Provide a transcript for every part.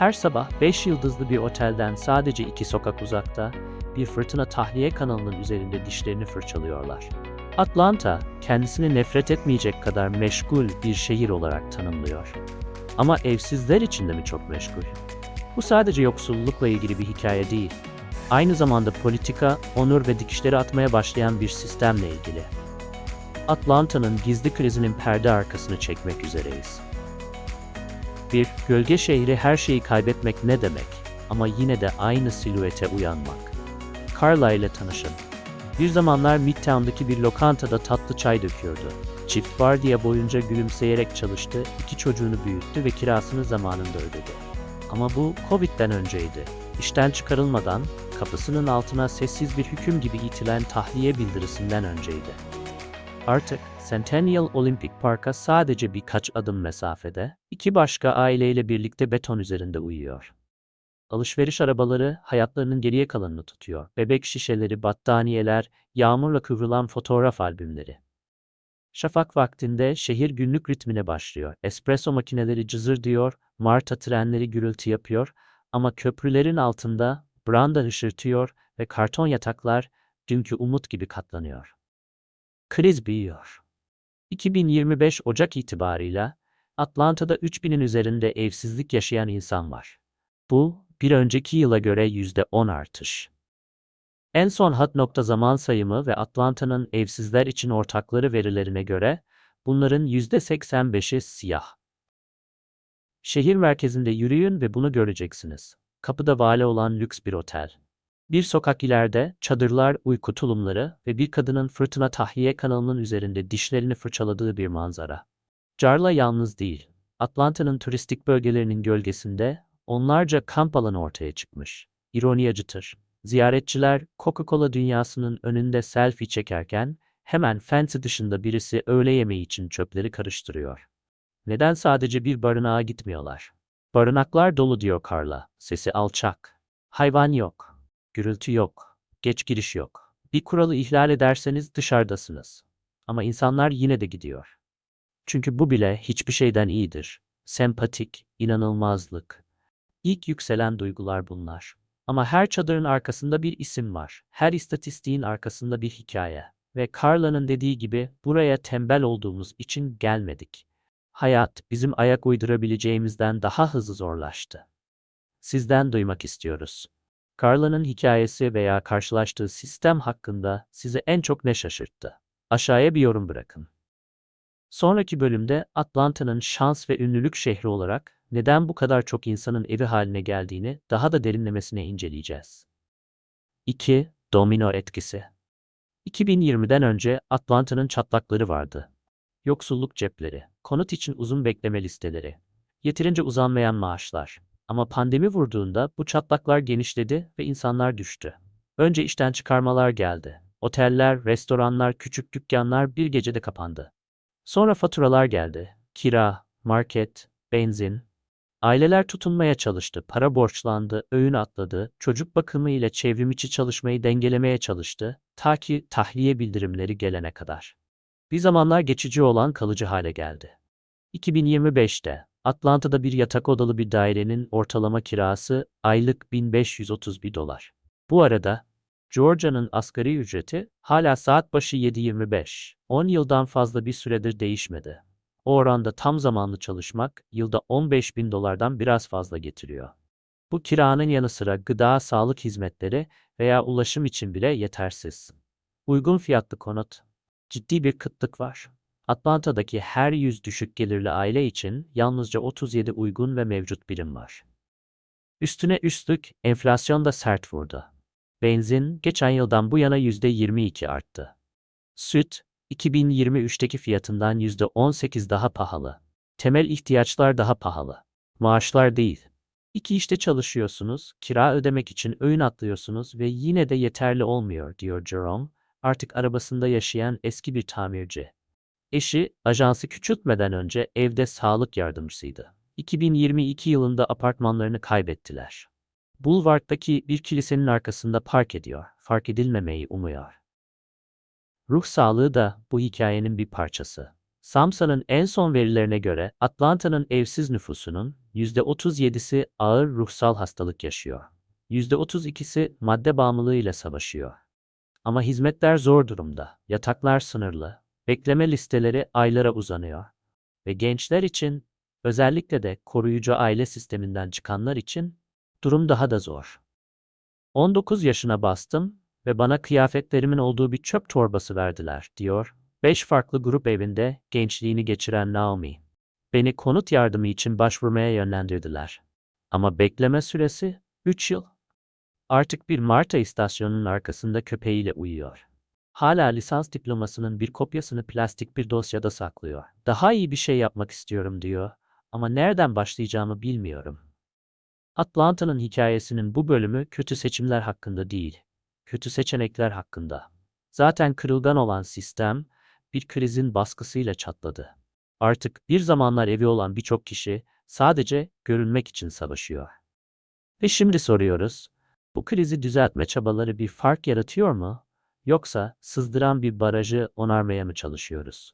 Her sabah 5 yıldızlı bir otelden sadece iki sokak uzakta bir fırtına tahliye kanalının üzerinde dişlerini fırçalıyorlar. Atlanta, kendisini nefret etmeyecek kadar meşgul bir şehir olarak tanımlıyor. Ama evsizler için de mi çok meşgul? Bu sadece yoksullukla ilgili bir hikaye değil. Aynı zamanda politika, onur ve dikişleri atmaya başlayan bir sistemle ilgili. Atlanta'nın gizli krizinin perde arkasını çekmek üzereyiz. Bir gölge şehri her şeyi kaybetmek ne demek ama yine de aynı silüete uyanmak. Carla ile tanışın. Bir zamanlar Midtown'daki bir lokantada tatlı çay döküyordu. Çift vardiya boyunca gülümseyerek çalıştı, iki çocuğunu büyüttü ve kirasını zamanında ödedi. Ama bu Covid'den önceydi. İşten çıkarılmadan, kapısının altına sessiz bir hüküm gibi itilen tahliye bildirisinden önceydi. Artık Centennial Olympic Park'a sadece birkaç adım mesafede, iki başka aileyle birlikte beton üzerinde uyuyor. Alışveriş arabaları hayatlarının geriye kalanını tutuyor. Bebek şişeleri, battaniyeler, yağmurla kıvrılan fotoğraf albümleri. Şafak vaktinde şehir günlük ritmine başlıyor. Espresso makineleri cızır diyor, Marta trenleri gürültü yapıyor ama köprülerin altında branda hışırtıyor ve karton yataklar dünkü umut gibi katlanıyor. Kriz büyüyor. 2025 Ocak itibarıyla Atlanta'da 3000'in üzerinde evsizlik yaşayan insan var. Bu, bir önceki yıla göre %10 artış. En son hat nokta zaman sayımı ve Atlanta'nın evsizler için ortakları verilerine göre bunların %85'i siyah. Şehir merkezinde yürüyün ve bunu göreceksiniz. Kapıda vale olan lüks bir otel. Bir sokak ileride çadırlar, uyku tulumları ve bir kadının fırtına tahliye kanalının üzerinde dişlerini fırçaladığı bir manzara. Carla yalnız değil. Atlanta'nın turistik bölgelerinin gölgesinde onlarca kamp alanı ortaya çıkmış. İroni acıtır. Ziyaretçiler Coca-Cola dünyasının önünde selfie çekerken hemen fancy dışında birisi öğle yemeği için çöpleri karıştırıyor. Neden sadece bir barınağa gitmiyorlar? Barınaklar dolu diyor Carla. Sesi alçak. Hayvan yok. Gürültü yok. Geç giriş yok. Bir kuralı ihlal ederseniz dışarıdasınız. Ama insanlar yine de gidiyor. Çünkü bu bile hiçbir şeyden iyidir. Sempatik, inanılmazlık. İlk yükselen duygular bunlar. Ama her çadırın arkasında bir isim var. Her istatistiğin arkasında bir hikaye. Ve Carla'nın dediği gibi buraya tembel olduğumuz için gelmedik. Hayat bizim ayak uydurabileceğimizden daha hızlı zorlaştı. Sizden duymak istiyoruz. Carla'nın hikayesi veya karşılaştığı sistem hakkında sizi en çok ne şaşırttı? Aşağıya bir yorum bırakın. Sonraki bölümde Atlanta'nın şans ve ünlülük şehri olarak neden bu kadar çok insanın evi haline geldiğini daha da derinlemesine inceleyeceğiz. 2. Domino etkisi 2020'den önce Atlanta'nın çatlakları vardı. Yoksulluk cepleri, konut için uzun bekleme listeleri, yeterince uzanmayan maaşlar. Ama pandemi vurduğunda bu çatlaklar genişledi ve insanlar düştü. Önce işten çıkarmalar geldi. Oteller, restoranlar, küçük dükkanlar bir gecede kapandı. Sonra faturalar geldi. Kira, market, benzin. Aileler tutunmaya çalıştı, para borçlandı, öğün atladı, çocuk bakımı ile çevrim içi çalışmayı dengelemeye çalıştı, ta ki tahliye bildirimleri gelene kadar. Bir zamanlar geçici olan kalıcı hale geldi. 2025'te Atlanta'da bir yatak odalı bir dairenin ortalama kirası aylık 1531 dolar. Bu arada Georgia'nın asgari ücreti hala saat başı 7.25. 10 yıldan fazla bir süredir değişmedi. O oranda tam zamanlı çalışmak yılda 15 bin dolardan biraz fazla getiriyor. Bu kiranın yanı sıra gıda, sağlık hizmetleri veya ulaşım için bile yetersiz. Uygun fiyatlı konut. Ciddi bir kıtlık var. Atlanta'daki her 100 düşük gelirli aile için yalnızca 37 uygun ve mevcut birim var. Üstüne üstlük enflasyon da sert vurdu. Benzin geçen yıldan bu yana %22 arttı. Süt 2023'teki fiyatından %18 daha pahalı. Temel ihtiyaçlar daha pahalı. Maaşlar değil. İki işte çalışıyorsunuz, kira ödemek için öğün atlıyorsunuz ve yine de yeterli olmuyor diyor Jerome, artık arabasında yaşayan eski bir tamirci. Eşi, ajansı küçültmeden önce evde sağlık yardımcısıydı. 2022 yılında apartmanlarını kaybettiler. Bulvart'taki bir kilisenin arkasında park ediyor, fark edilmemeyi umuyor. Ruh sağlığı da bu hikayenin bir parçası. Samsa'nın en son verilerine göre Atlanta'nın evsiz nüfusunun %37'si ağır ruhsal hastalık yaşıyor. %32'si madde bağımlılığıyla savaşıyor. Ama hizmetler zor durumda. Yataklar sınırlı. Bekleme listeleri aylara uzanıyor. Ve gençler için, özellikle de koruyucu aile sisteminden çıkanlar için durum daha da zor. 19 yaşına bastım ve bana kıyafetlerimin olduğu bir çöp torbası verdiler, diyor. Beş farklı grup evinde gençliğini geçiren Naomi. Beni konut yardımı için başvurmaya yönlendirdiler. Ama bekleme süresi 3 yıl. Artık bir Marta istasyonunun arkasında köpeğiyle uyuyor. Hala lisans diplomasının bir kopyasını plastik bir dosyada saklıyor. Daha iyi bir şey yapmak istiyorum diyor ama nereden başlayacağımı bilmiyorum. Atlanta'nın hikayesinin bu bölümü kötü seçimler hakkında değil, kötü seçenekler hakkında. Zaten kırılgan olan sistem bir krizin baskısıyla çatladı. Artık bir zamanlar evi olan birçok kişi sadece görünmek için savaşıyor. Ve şimdi soruyoruz, bu krizi düzeltme çabaları bir fark yaratıyor mu? Yoksa sızdıran bir barajı onarmaya mı çalışıyoruz?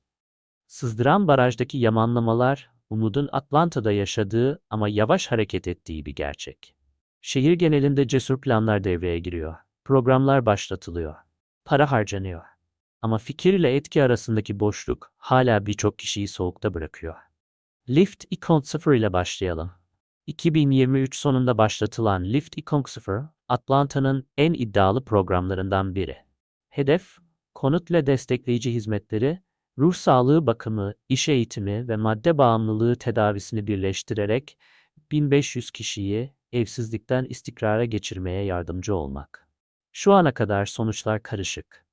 Sızdıran barajdaki yamanlamalar, umudun Atlanta'da yaşadığı ama yavaş hareket ettiği bir gerçek. Şehir genelinde cesur planlar devreye giriyor. Programlar başlatılıyor. Para harcanıyor. Ama fikir ile etki arasındaki boşluk hala birçok kişiyi soğukta bırakıyor. Lift 2.0 ile başlayalım. 2023 sonunda başlatılan Lift 2.0, Atlanta'nın en iddialı programlarından biri. Hedef, konutla destekleyici hizmetleri, ruh sağlığı bakımı, iş eğitimi ve madde bağımlılığı tedavisini birleştirerek 1500 kişiyi evsizlikten istikrara geçirmeye yardımcı olmak. Şu ana kadar sonuçlar karışık.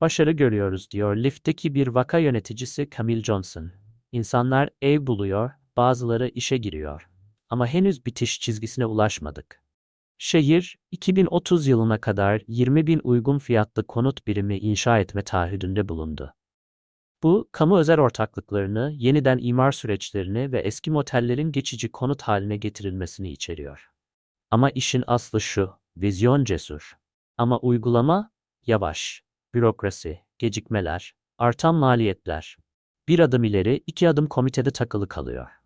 Başarı görüyoruz diyor Lyft'teki bir vaka yöneticisi Camille Johnson. İnsanlar ev buluyor, bazıları işe giriyor. Ama henüz bitiş çizgisine ulaşmadık. Şehir, 2030 yılına kadar 20 bin uygun fiyatlı konut birimi inşa etme taahhüdünde bulundu. Bu, kamu özel ortaklıklarını, yeniden imar süreçlerini ve eski motellerin geçici konut haline getirilmesini içeriyor. Ama işin aslı şu, vizyon cesur. Ama uygulama yavaş. Bürokrasi, gecikmeler, artan maliyetler. Bir adım ileri, iki adım komitede takılı kalıyor.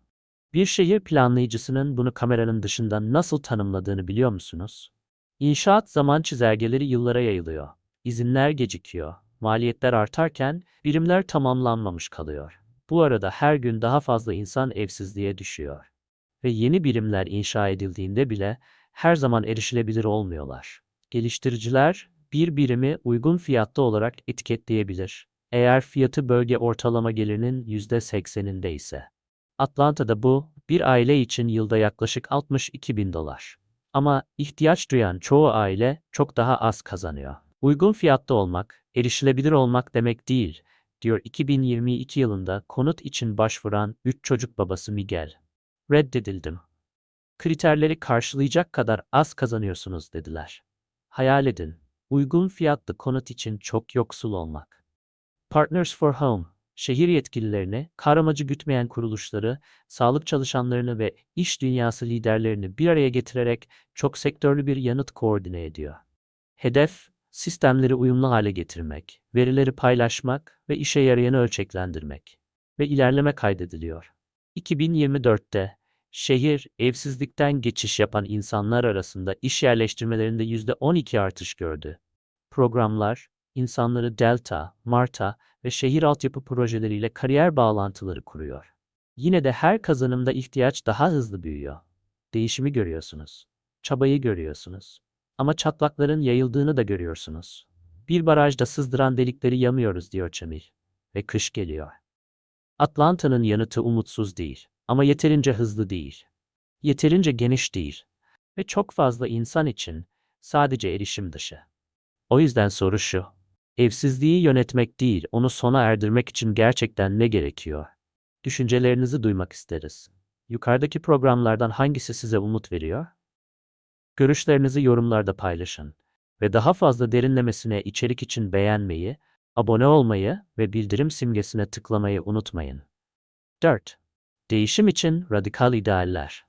Bir şehir planlayıcısının bunu kameranın dışından nasıl tanımladığını biliyor musunuz? İnşaat zaman çizelgeleri yıllara yayılıyor. İzinler gecikiyor. Maliyetler artarken birimler tamamlanmamış kalıyor. Bu arada her gün daha fazla insan evsizliğe düşüyor. Ve yeni birimler inşa edildiğinde bile her zaman erişilebilir olmuyorlar. Geliştiriciler bir birimi uygun fiyatta olarak etiketleyebilir. Eğer fiyatı bölge ortalama gelirinin %80'inde ise. Atlanta'da bu, bir aile için yılda yaklaşık 62 bin dolar. Ama ihtiyaç duyan çoğu aile çok daha az kazanıyor. Uygun fiyatta olmak, erişilebilir olmak demek değil, diyor 2022 yılında konut için başvuran 3 çocuk babası Miguel. Reddedildim. Kriterleri karşılayacak kadar az kazanıyorsunuz dediler. Hayal edin, uygun fiyatlı konut için çok yoksul olmak. Partners for Home, şehir yetkililerini, kar amacı gütmeyen kuruluşları, sağlık çalışanlarını ve iş dünyası liderlerini bir araya getirerek çok sektörlü bir yanıt koordine ediyor. Hedef, sistemleri uyumlu hale getirmek, verileri paylaşmak ve işe yarayanı ölçeklendirmek ve ilerleme kaydediliyor. 2024'te şehir evsizlikten geçiş yapan insanlar arasında iş yerleştirmelerinde %12 artış gördü. Programlar, insanları Delta, Marta ve şehir altyapı projeleriyle kariyer bağlantıları kuruyor. Yine de her kazanımda ihtiyaç daha hızlı büyüyor. Değişimi görüyorsunuz. Çabayı görüyorsunuz. Ama çatlakların yayıldığını da görüyorsunuz. Bir barajda sızdıran delikleri yamıyoruz diyor Çamil. Ve kış geliyor. Atlanta'nın yanıtı umutsuz değil. Ama yeterince hızlı değil. Yeterince geniş değil. Ve çok fazla insan için sadece erişim dışı. O yüzden soru şu. Evsizliği yönetmek değil, onu sona erdirmek için gerçekten ne gerekiyor? Düşüncelerinizi duymak isteriz. Yukarıdaki programlardan hangisi size umut veriyor? Görüşlerinizi yorumlarda paylaşın ve daha fazla derinlemesine içerik için beğenmeyi, abone olmayı ve bildirim simgesine tıklamayı unutmayın. 4. Değişim için radikal idealler.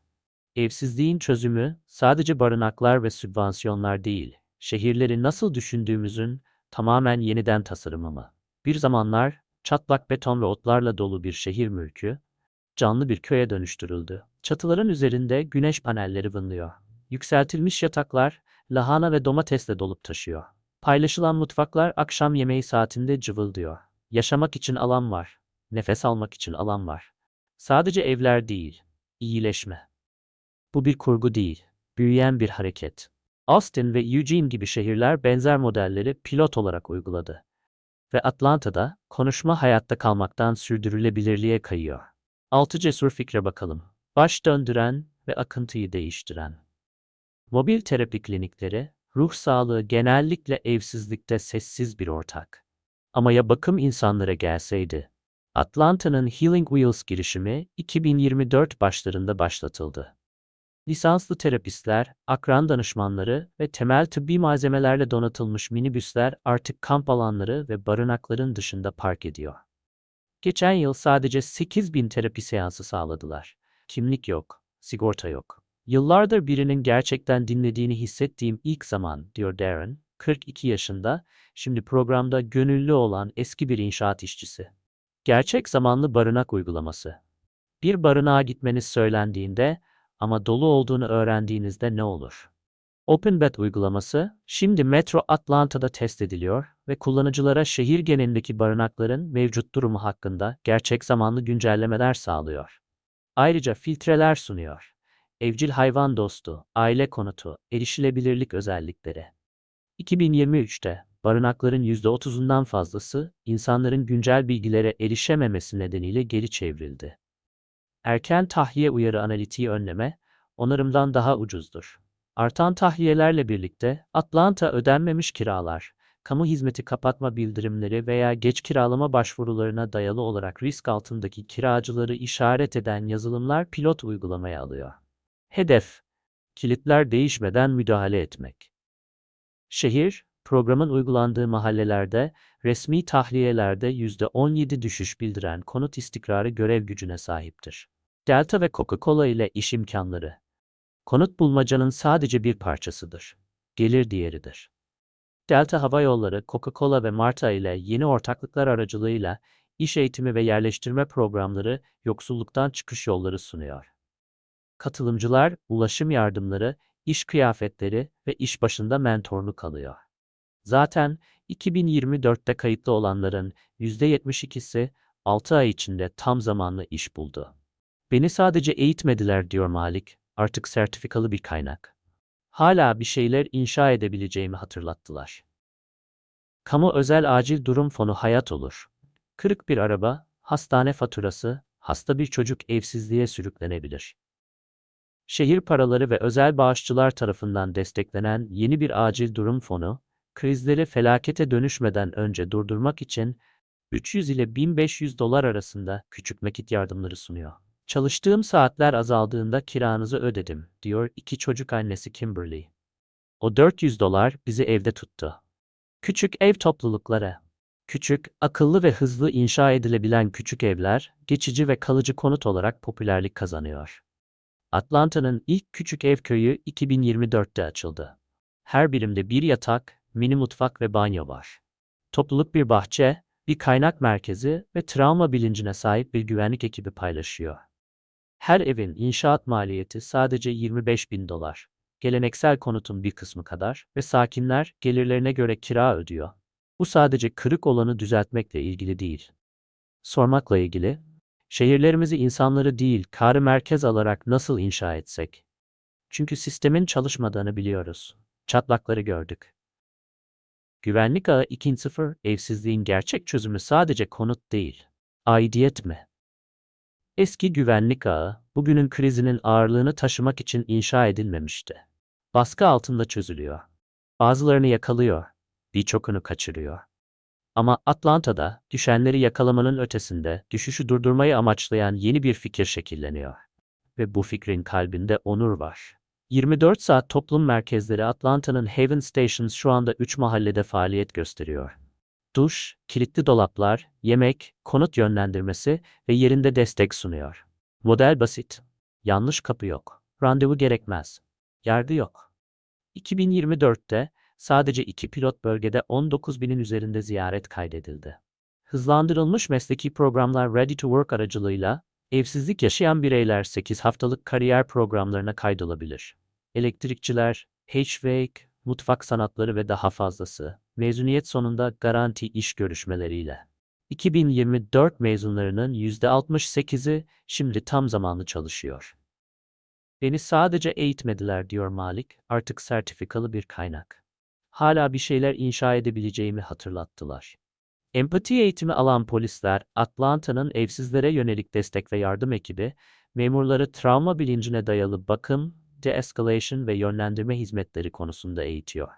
Evsizliğin çözümü sadece barınaklar ve sübvansiyonlar değil, şehirleri nasıl düşündüğümüzün tamamen yeniden tasarımı mı? Bir zamanlar çatlak beton ve otlarla dolu bir şehir mülkü, canlı bir köye dönüştürüldü. Çatıların üzerinde güneş panelleri vınlıyor. Yükseltilmiş yataklar lahana ve domatesle dolup taşıyor. Paylaşılan mutfaklar akşam yemeği saatinde cıvıldıyor. Yaşamak için alan var. Nefes almak için alan var. Sadece evler değil, iyileşme. Bu bir kurgu değil, büyüyen bir hareket. Austin ve Eugene gibi şehirler benzer modelleri pilot olarak uyguladı. Ve Atlanta'da konuşma hayatta kalmaktan sürdürülebilirliğe kayıyor. Altı cesur fikre bakalım. Baş döndüren ve akıntıyı değiştiren. Mobil terapi klinikleri, ruh sağlığı genellikle evsizlikte sessiz bir ortak. Ama ya bakım insanlara gelseydi? Atlanta'nın Healing Wheels girişimi 2024 başlarında başlatıldı. Lisanslı terapistler, akran danışmanları ve temel tıbbi malzemelerle donatılmış minibüsler artık kamp alanları ve barınakların dışında park ediyor. Geçen yıl sadece 8 bin terapi seansı sağladılar. Kimlik yok, sigorta yok. Yıllardır birinin gerçekten dinlediğini hissettiğim ilk zaman, diyor Darren, 42 yaşında, şimdi programda gönüllü olan eski bir inşaat işçisi. Gerçek zamanlı barınak uygulaması. Bir barınağa gitmeniz söylendiğinde ama dolu olduğunu öğrendiğinizde ne olur? OpenBed uygulaması şimdi Metro Atlanta'da test ediliyor ve kullanıcılara şehir genelindeki barınakların mevcut durumu hakkında gerçek zamanlı güncellemeler sağlıyor. Ayrıca filtreler sunuyor. Evcil hayvan dostu, aile konutu, erişilebilirlik özellikleri. 2023'te barınakların %30'undan fazlası insanların güncel bilgilere erişememesi nedeniyle geri çevrildi. Erken tahliye uyarı analitiği önleme, onarımdan daha ucuzdur. Artan tahliyelerle birlikte Atlanta ödenmemiş kiralar, kamu hizmeti kapatma bildirimleri veya geç kiralama başvurularına dayalı olarak risk altındaki kiracıları işaret eden yazılımlar pilot uygulamaya alıyor. Hedef, kilitler değişmeden müdahale etmek. Şehir, programın uygulandığı mahallelerde resmi tahliyelerde %17 düşüş bildiren konut istikrarı görev gücüne sahiptir. Delta ve Coca-Cola ile iş imkanları. Konut bulmacanın sadece bir parçasıdır. Gelir diğeridir. Delta Hava Yolları, Coca-Cola ve Marta ile yeni ortaklıklar aracılığıyla iş eğitimi ve yerleştirme programları yoksulluktan çıkış yolları sunuyor. Katılımcılar ulaşım yardımları, iş kıyafetleri ve iş başında mentorluk alıyor. Zaten 2024'te kayıtlı olanların %72'si 6 ay içinde tam zamanlı iş buldu. Beni sadece eğitmediler diyor Malik, artık sertifikalı bir kaynak. Hala bir şeyler inşa edebileceğimi hatırlattılar. Kamu özel acil durum fonu hayat olur. Kırık bir araba, hastane faturası, hasta bir çocuk evsizliğe sürüklenebilir. Şehir paraları ve özel bağışçılar tarafından desteklenen yeni bir acil durum fonu, krizleri felakete dönüşmeden önce durdurmak için 300 ile 1500 dolar arasında küçük nakit yardımları sunuyor. Çalıştığım saatler azaldığında kiranızı ödedim, diyor iki çocuk annesi Kimberly. O 400 dolar bizi evde tuttu. Küçük ev toplulukları. Küçük, akıllı ve hızlı inşa edilebilen küçük evler, geçici ve kalıcı konut olarak popülerlik kazanıyor. Atlanta'nın ilk küçük ev köyü 2024'te açıldı. Her birimde bir yatak, mini mutfak ve banyo var. Topluluk bir bahçe, bir kaynak merkezi ve travma bilincine sahip bir güvenlik ekibi paylaşıyor. Her evin inşaat maliyeti sadece 25 bin dolar. Geleneksel konutun bir kısmı kadar ve sakinler gelirlerine göre kira ödüyor. Bu sadece kırık olanı düzeltmekle ilgili değil. Sormakla ilgili, şehirlerimizi insanları değil, karı merkez alarak nasıl inşa etsek? Çünkü sistemin çalışmadığını biliyoruz. Çatlakları gördük. Güvenlik ağı 2.0 evsizliğin gerçek çözümü sadece konut değil. Aidiyet mi? Eski güvenlik ağı, bugünün krizinin ağırlığını taşımak için inşa edilmemişti. Baskı altında çözülüyor. Bazılarını yakalıyor, birçokunu kaçırıyor. Ama Atlanta'da düşenleri yakalamanın ötesinde düşüşü durdurmayı amaçlayan yeni bir fikir şekilleniyor. Ve bu fikrin kalbinde onur var. 24 saat toplum merkezleri Atlanta'nın Haven Stations şu anda 3 mahallede faaliyet gösteriyor. Duş, kilitli dolaplar, yemek, konut yönlendirmesi ve yerinde destek sunuyor. Model basit. Yanlış kapı yok. Randevu gerekmez. Yargı yok. 2024'te sadece iki pilot bölgede 19 binin üzerinde ziyaret kaydedildi. Hızlandırılmış mesleki programlar Ready to Work aracılığıyla Evsizlik yaşayan bireyler 8 haftalık kariyer programlarına kaydolabilir. Elektrikçiler, HVAC, mutfak sanatları ve daha fazlası. Mezuniyet sonunda garanti iş görüşmeleriyle. 2024 mezunlarının %68'i şimdi tam zamanlı çalışıyor. Beni sadece eğitmediler diyor Malik, artık sertifikalı bir kaynak. Hala bir şeyler inşa edebileceğimi hatırlattılar. Empati eğitimi alan polisler, Atlanta'nın evsizlere yönelik destek ve yardım ekibi, memurları travma bilincine dayalı bakım, de-escalation ve yönlendirme hizmetleri konusunda eğitiyor.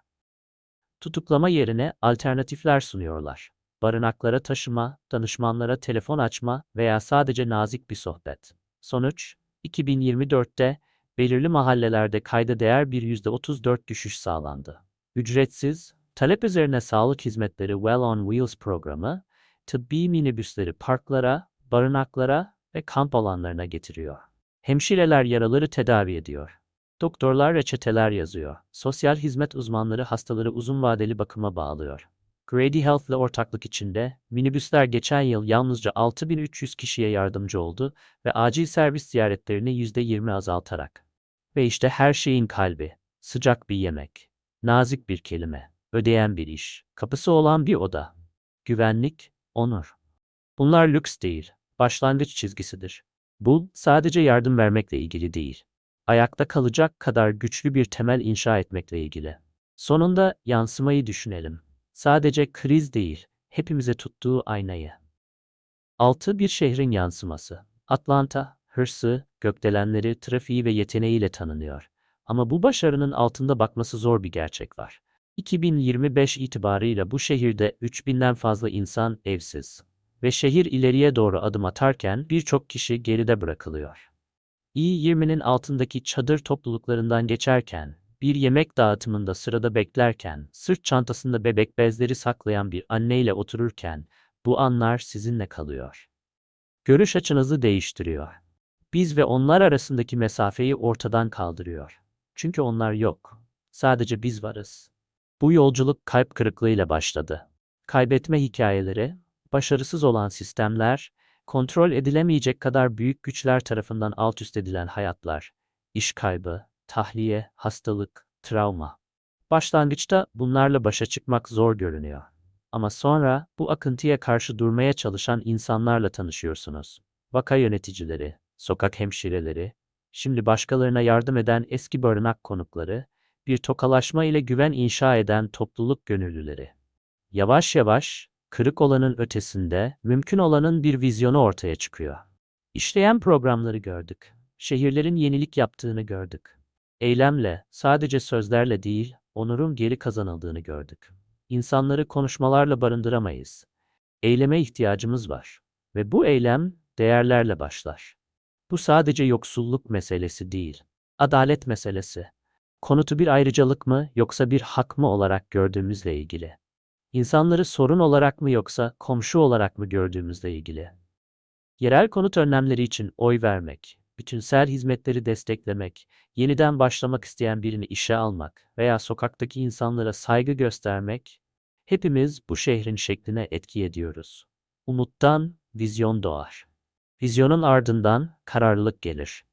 Tutuklama yerine alternatifler sunuyorlar. Barınaklara taşıma, danışmanlara telefon açma veya sadece nazik bir sohbet. Sonuç, 2024'te belirli mahallelerde kayda değer bir %34 düşüş sağlandı. Ücretsiz, talep üzerine sağlık hizmetleri Well on Wheels programı, tıbbi minibüsleri parklara, barınaklara ve kamp alanlarına getiriyor. Hemşireler yaraları tedavi ediyor. Doktorlar reçeteler yazıyor. Sosyal hizmet uzmanları hastaları uzun vadeli bakıma bağlıyor. Grady Health ile ortaklık içinde minibüsler geçen yıl yalnızca 6300 kişiye yardımcı oldu ve acil servis ziyaretlerini %20 azaltarak. Ve işte her şeyin kalbi, sıcak bir yemek, nazik bir kelime, ödeyen bir iş, kapısı olan bir oda, güvenlik, onur. Bunlar lüks değil, başlangıç çizgisidir. Bu sadece yardım vermekle ilgili değil. Ayakta kalacak kadar güçlü bir temel inşa etmekle ilgili. Sonunda yansımayı düşünelim. Sadece kriz değil, hepimize tuttuğu aynayı. Altı bir şehrin yansıması. Atlanta, hırsı, gökdelenleri, trafiği ve yeteneğiyle tanınıyor. Ama bu başarının altında bakması zor bir gerçek var. 2025 itibarıyla bu şehirde 3000'den fazla insan evsiz ve şehir ileriye doğru adım atarken birçok kişi geride bırakılıyor. İ-20'nin altındaki çadır topluluklarından geçerken, bir yemek dağıtımında sırada beklerken, sırt çantasında bebek bezleri saklayan bir anneyle otururken, bu anlar sizinle kalıyor. Görüş açınızı değiştiriyor. Biz ve onlar arasındaki mesafeyi ortadan kaldırıyor. Çünkü onlar yok. Sadece biz varız. Bu yolculuk kalp kırıklığıyla başladı. Kaybetme hikayeleri, başarısız olan sistemler, kontrol edilemeyecek kadar büyük güçler tarafından alt üst edilen hayatlar, iş kaybı, tahliye, hastalık, travma. Başlangıçta bunlarla başa çıkmak zor görünüyor. Ama sonra bu akıntıya karşı durmaya çalışan insanlarla tanışıyorsunuz. Vaka yöneticileri, sokak hemşireleri, şimdi başkalarına yardım eden eski barınak konukları, bir tokalaşma ile güven inşa eden topluluk gönüllüleri. Yavaş yavaş, kırık olanın ötesinde, mümkün olanın bir vizyonu ortaya çıkıyor. İşleyen programları gördük. Şehirlerin yenilik yaptığını gördük. Eylemle, sadece sözlerle değil, onurun geri kazanıldığını gördük. İnsanları konuşmalarla barındıramayız. Eyleme ihtiyacımız var. Ve bu eylem değerlerle başlar. Bu sadece yoksulluk meselesi değil, adalet meselesi. Konutu bir ayrıcalık mı yoksa bir hak mı olarak gördüğümüzle ilgili. İnsanları sorun olarak mı yoksa komşu olarak mı gördüğümüzle ilgili. Yerel konut önlemleri için oy vermek, bütünsel hizmetleri desteklemek, yeniden başlamak isteyen birini işe almak veya sokaktaki insanlara saygı göstermek, hepimiz bu şehrin şekline etki ediyoruz. Umuttan vizyon doğar. Vizyonun ardından kararlılık gelir.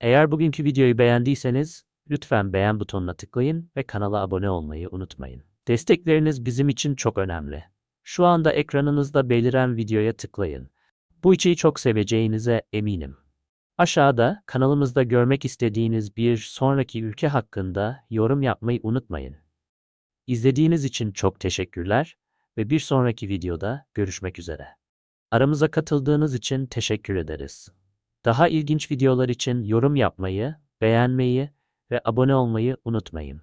Eğer bugünkü videoyu beğendiyseniz lütfen beğen butonuna tıklayın ve kanala abone olmayı unutmayın. Destekleriniz bizim için çok önemli. Şu anda ekranınızda beliren videoya tıklayın. Bu içeriği çok seveceğinize eminim. Aşağıda kanalımızda görmek istediğiniz bir sonraki ülke hakkında yorum yapmayı unutmayın. İzlediğiniz için çok teşekkürler ve bir sonraki videoda görüşmek üzere. Aramıza katıldığınız için teşekkür ederiz. Daha ilginç videolar için yorum yapmayı, beğenmeyi ve abone olmayı unutmayın.